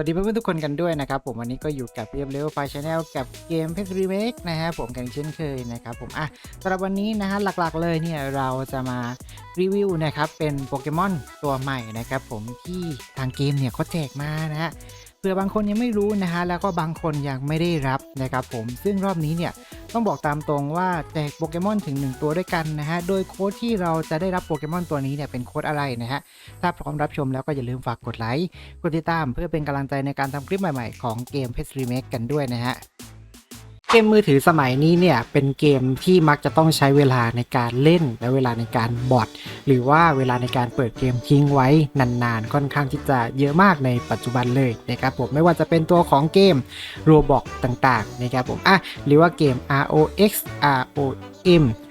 วัสดีเพื่อนๆทุกคนกันด้วยนะครับผมวันนี้ก็อยู่กับเรียบเลเวลไฟชาแนลกับเกมเพชรรีเมคนะฮะผมกันเช่นเคยนะครับผมอะสำหรับวันนี้นะฮะหลักๆเลยเนี่ยเราจะมารีวิวนะครับเป็นโปเกมอนตัวใหม่นะครับผมที่ทางเกมเนี่ยเขาแจกมานะฮะเผื่อบางคนยังไม่รู้นะฮะแล้วก็บางคนยังไม่ได้รับนะครับผมซึ่งรอบนี้เนี่ย ต้องบอกตามตรงว่าแจกโปเกมอนถึง 1 ตัวด้วยกันนะฮะ โดยโค้ดที่เราจะได้รับโปเกมอนตัวนี้เนี่ยเป็นโค้ดอะไรนะฮะ ถ้าพร้อมรับชมแล้วก็อย่าลืมฝากกดไลค์ กดติดตามเพื่อเป็นกำลังใจในการทำคลิปใหม่ๆ ของเกมเพชรรีเมคกันด้วยนะฮะ เกมมือถือสมัยนี้เนี่ยเป็นเกมที่มักจะต้องใช้เวลาในการเล่น และเวลาในการบอดหรือว่าเวลาในการเปิดเกมทิ้งไว้นานๆ ค่อนข้างที่จะเยอะมากในปัจจุบันเลยนะครับผมไม่ว่าจะเป็นตัวของเกม Roblox ต่างๆนะครับผมอะหรือว่าเกม ROX ROM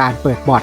การเปิดบอท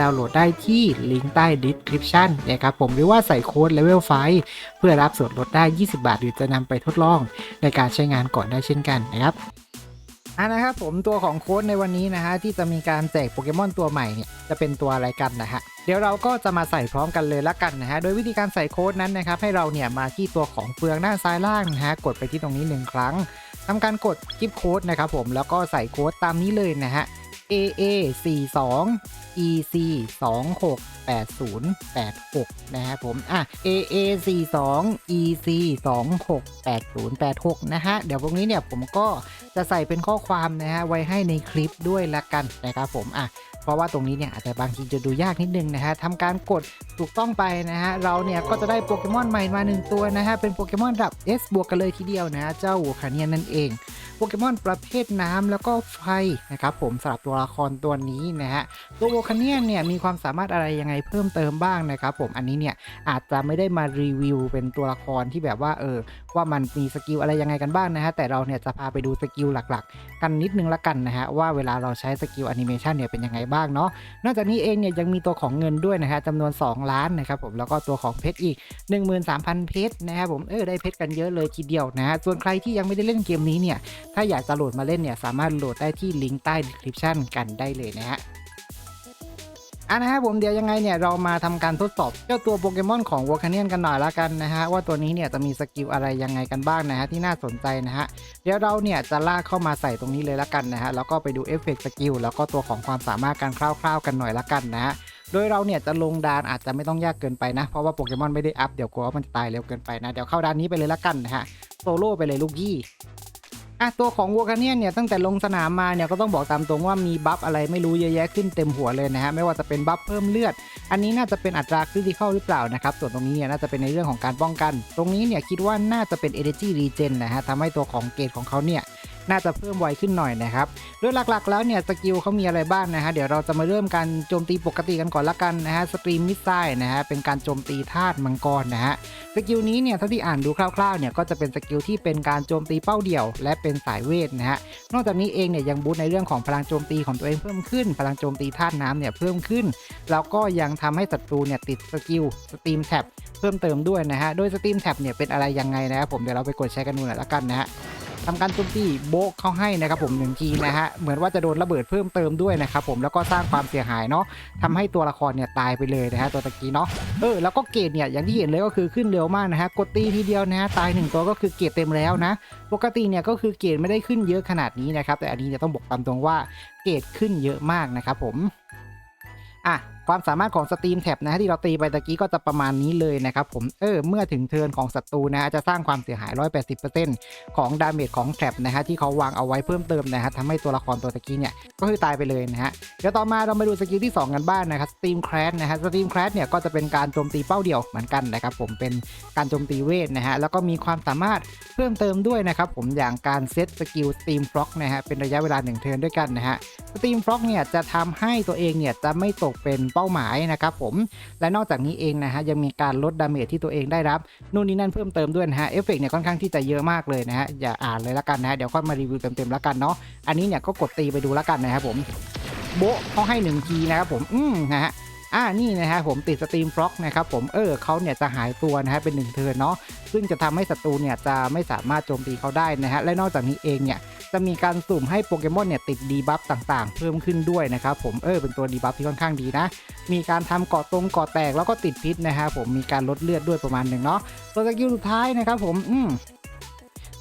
ดาวน์โหลดได้ที่ลิงก์ใต้ description นะครับผมหรือว่าใส่โค้ด level 5เพื่อรับส่วนลดได้ 20 บาท หรือจะนำไปทดลองในการใช้งานก่อนได้เช่นกันนะครับอะนะครับผมตัวของโค้ดในวันนี้นะฮะที่จะมีการแจกโปเกมอนตัวใหม่เนี่ยจะเป็นตัวอะไรกันนะฮะเดี๋ยวเราก็จะมาใส่พร้อมกันเลยละกันนะฮะโดยวิธีการใส่โค้ดนั้นนะครับให้เราเนี่ยมาที่ตัวของเฟืองด้านซ้ายล่างนะฮะกดไปที่ตรงนี้หนึ่งครั้งทำการกดกิฟโค้ดนะครับผมแล้วก็ใส่โค้ดตามนี้เลยนะฮะ AA 42 EC 26 8086 นะฮะผม อะ AA 42 EC 26 8086 นะฮะ เดี๋ยวพวกนี้เนี่ยผมก็จะใส่เป็นข้อความนะฮะ ไว้ให้ในคลิปด้วยละกันนะครับผม อะเพราะว่าตรงนี้เนี่ยอาจจะบางทีจะดูยากนิดนึงนะฮะทำการกดถูกต้องไปนะฮะ เราเนี่ยก็จะได้โปเกมอนใหม่มาหนึ่งตัวนะฮะ เป็นโปเกมอนระดับ S บวกกันเลยทีเดียวนะฮะ เจ้าวูคาเนียนนั่นเอง โปเกมอนประเภทน้ำแล้วก็ไฟนะครับผมสำหรับตัวละครตัวนี้นะฮะตัวโวคาเนียนเนี่ยมีความสามารถอะไรยังไงเพิ่มเติมบ้างนะครับผมอันนี้เนี่ยอาจจะไม่ได้มารีวิวเป็นตัวละครที่แบบว่าเออว่ามันมีสกิลอะไรยังไงกันบ้างนะฮะแต่เราเนี่ยจะพาไปดูสกิลหลักๆ กันนิดนึงละกันนะฮะว่าเวลาเราใช้สกิลแอนิเมชันเนี่ยเป็นยังไงบ้างเนาะนอกจากนี้เองเนี่ยยังมีตัวของเงินด้วยนะฮะจำนวน 2 ล้านนะครับผมแล้วก็ตัวของเพชรอีก 13,000 เพชรนะครับผมเออได้เพชรกันเยอะเลยทีเดียวนะฮะส่วนใครที่ยังไม่ได้เล่นเกมนี้เนี่ยถ้าอยากจะโหลดมาเล่นเนี่ยสามารถโหลดได้ที่ลิงก์ใต้ description กันได้เลยนะฮะอะนะครับผมเดี๋ยวยังไงเนี่ยเรามาทำการทดสอบเจ้าตัวโปเกมอนของวอคาเนียนกันหน่อยละกันนะฮะว่าตัวนี้เนี่ยจะมีสกิลอะไรยังไงกันบ้างนะฮะที่น่าสนใจนะฮะเดี๋ยวเราเนี่ยจะลากเข้ามาใส่ตรงนี้เลยละกันนะฮะแล้วก็ไปดูเอฟเฟกต์สกิลแล้วก็ตัวของความสามารถการคร่าวๆกันหน่อยละกันนะฮะโดยเราเนี่ยจะลงดานอาจจะไม่ต้องยากเกินไปนะเพราะว่าโปเกมอนไม่ได้อัพเดี๋ยวกลัวว่ามันจะตายเร็วเกินไปนะเดี๋ยวเข้าดานนี้ไปเลยละกันนะฮะโซโล่ไปเลยลูกยี่ อะตัวของวัวคาเนียนเนี่ยตั้งแต่ลงสนามมาเนี่ยก็ต้องบอกตามตรงว่ามีบัฟอะไรไม่รู้เยอะแยะขึ้นเต็มหัวเลยนะฮะไม่ว่าจะเป็นบัฟเพิ่มเลือด อันนี้น่าจะเป็นอัตราคริติคอลหรือเปล่านะครับส่วนตรงนี้เนี่ยน่าจะเป็นในเรื่องของการป้องกัน ตรงนี้เนี่ยคิดว่าน่าจะเป็น energy regen นะฮะทำให้ตัวของเกรดของเขาเนี่ย น่าจะเพิ่มไวขึ้นหน่อยนะครับโดยหลักๆ แล้วเนี่ยสกิลเขามีอะไรบ้างนะฮะเดี๋ยวเราจะมาเริ่มการโจมตีปกติกันก่อนละกันนะฮะสตรีมมิสไซล์นะฮะเป็นการโจมตีธาตุมังกรนะฮะสกิลนี้เนี่ยเท่าที่อ่านดูคร่าวๆเนี่ยก็จะเป็นสกิลที่เป็นการโจมตีเป้าเดี่ยว และเป็นสายเวทนะฮะนอกจากนี้เองเนี่ยยังบูสต์ในเรื่องของพลังโจมตีของตัวเองเพิ่มขึ้น พลังโจมตีธาตุน้ำเนี่ยเพิ่มขึ้น แล้วก็ยังทำให้ศัตรูเนี่ยติดสกิลสตรีมแท็บเพิ่มเติมด้วยนะฮะโดยสตรีมแท็บเนี่ยเป็นอะไรยังไงนะครับผมเดี๋ยวเราไปกดใช้กันดูหน่อยละกันนะฮะ ทำการโจมตีโบกเข้าให้นะครับผมหนึ่งทีนะฮะเหมือนว่าจะโดนระเบิดเพิ่มเติมด้วยนะครับผมแล้วก็สร้างความเสียหายเนาะทำให้ตัวละครเนี่ยตายไปเลยนะฮะตัวตะกี้เนาะเออแล้วก็เกรดเนี่ยอย่างที่เห็นเลยก็คือขึ้นเร็วมากนะฮะกดตีทีเดียวนะฮะตายหนึ่งตัวก็คือเกรดเต็มแล้วนะปกติเนี่ยก็คือเกรดไม่ได้ขึ้นเยอะขนาดนี้นะครับแต่อันนี้เนี่ยต้องบอกตามตรงว่าเกรดขึ้นเยอะมากนะครับผมอะความสามารถของสตรีมแท็บนะที่เราตีไปตะกี้ก็จะประมาณนี้เลยนะครับผมเออเมื่อถึงเทิร์นของศัตรูนะฮะจะสร้างความเสียหาย 180%ของดาเมจของแท็บนะฮะที่เขาวางเอาไว้เพิ่มเติมนะฮะทำให้ตัวละครตัวตะกี้เนี่ยก็คือตายไปเลยนะฮะเดี๋ยวต่อมาเรามาดูสกิลที่ 2 กันบ้างนะครับสตรีมแครสนะฮะสตรีมแครสเนี่ยก็จะเป็นการโจมตีเป้าเดียวเหมือนกันนะครับผมเป็นการโจมตีเวทนะฮะแล้วก็มีความสามารถเพิ่มเติมด้วยนะครับผมอย่างการเซตสกิลสตรีมฟล็อกนะฮะเป็นระยะเวลา1เทิร์นด้วยกันนะฮะสตรีมฟล็อกเนี่ยจะทำให้ตัวเองเนี่ยจะไม่ตกเป็นเป้าหมายนะครับผมและนอกจากนี้เองนะฮะยังมีการลดดาเมจที่ตัวเองได้รับนู่นนี่นั่นเพิ่มเติมด้วยนะฮะเอฟเฟกเนี่ยค่อนข้างที่จะเยอะมากเลยนะฮะอย่าอ่านเลยละกันนะฮะเดี๋ยวค่อยมารีวิวเต็มๆละกันเนาะอันนี้เนี่ยก็กดตีไปดูละกันนะครับผมโบเขาให้1ทีนะครับผมอืมนะฮะอ่านี่นะฮะผมติดสตรีมฟล็อกนะครับผมเออเขาเนี่ยจะหายตัวนะฮะเป็น1เทิร์นเนาะซึ่งจะทำให้ศัตรูเนี่ยจะไม่สามารถโจมตีเขาได้นะฮะและนอกจากนี้เองเนี่ย จะมีการสุ่มให้โปเกมอนเนี่ยติดดีบัฟต่างๆ เพิ่มขึ้นด้วยนะครับผมเออเป็นตัวดีบัฟที่ค่อนข้างดีนะ มีการทำเกาะตรงเกาะแตกแล้วก็ติดพิษนะฮะผมมีการลดเลือดด้วยประมาณหนึ่งเนาะตัวสกิลสุดท้ายนะครับผมอืม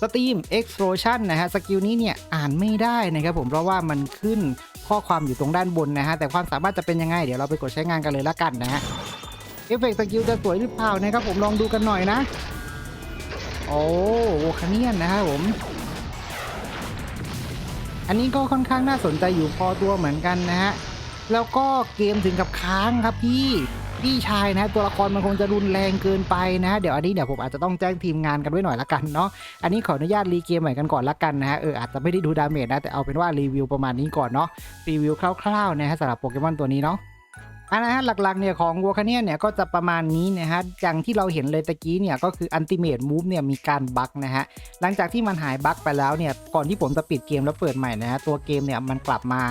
สตรีม explosion นะฮะสกิลนี้เนี่ยอ่านไม่ได้นะครับผมเพราะว่ามันขึ้นข้อความอยู่ตรงด้านบนนะฮะแต่ความสามารถจะเป็นยังไง เดี๋ยวเราไปกดใช้งานกันเลยละกันนะฮะเอฟเฟกต์สกิลจะสวยหรือเปล่านะครับผมลองดูกันหน่อยนะ โอ้โวคาเนียนนะครับผม อันนี้ก็ค่อนข้างน่าสนใจอยู่พอตัวเหมือนกันนะฮะ แล้วก็เกมถึงกับค้างครับพี่พี่ชายนะฮะตัวละครมันคงจะรุนแรงเกินไปนะฮะเดี๋ยวอันนี้เดี๋ยวผมอาจจะต้องแจ้งทีมงานกันไว้หน่อยละกันเนาะอันนี้ขออนุญาตรีเกมใหม่กันก่อนละกันนะฮะเอออาจจะไม่ได้ดูดาเมจนะแต่เอาเป็นว่ารีวิวประมาณนี้ก่อนเนาะรีวิวคร่าวๆนะฮะสำหรับโปเกมอนตัวนี้เนาะ อันนะฮะหลักๆเนี่ยของวัวคาเนียเนี่ยก็จะประมาณนี้นะฮะอย่างที่เราเห็นเลยตะกี้เนี่ยก็คืออันติเม e มูฟเนี่ยมีการบั๊กนะฮะหลังจากที่มันหายบั๊กไปแล้วเนี่ยก่อนที่ผมจะปิดเกมแล้วเปิดใหม่นะฮะตัวเกมเนี่ยมันกลับมา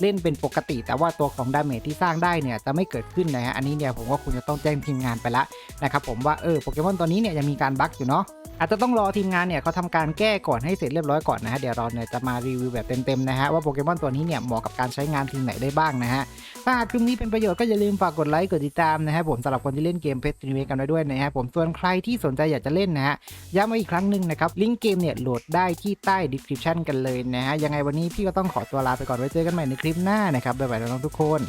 เล่นเป็นปกติ แต่ว่าตัวของดาเมจที่สร้างได้เนี่ยจะไม่เกิดขึ้นนะฮะอันนี้เนี่ยผมว่าคุณจะต้องแจ้งทีมงานไปละนะครับผมว่าเออโปเกมอนตัวนี้เนี่ยยังมีการบั๊กอยู่เนาะอาจจะต้องรอทีมงานเนี่ยเขาทำการแก้ก่อนให้เสร็จเรียบร้อยก่อนนะฮะเดี๋ยวเราเนี่ยจะมารีวิวแบบเต็มๆนะฮะว่าโปเกมอนตัวนี้เนี่ยเหมาะกับการใช้งานทีมไหนได้บ้างนะฮะถ้าหากคลิปนี้เป็นประโยชน์ก็อย่าลืมฝากกดไลค์กดติดตามนะครับผมสำหรับคนที่เล่นเกมเพชรรีเมกันไว้ด้วยนะครับผมส่วนใครที่สนใจอยากจะเล่นนะฮะย้ำมาอีกครั้งหนึ่งนะครับลิงก์เกมเนี่ยโหลดได้ที่ใต้ดีสคริปชันกันเลยนะฮะยังไงวันนี้พี่ก็ต้องขอตัวลาไปก่อนไว้เจอกันใหม่ในคลิปหน้านะครับบ๊ายบายน้องๆทุกคน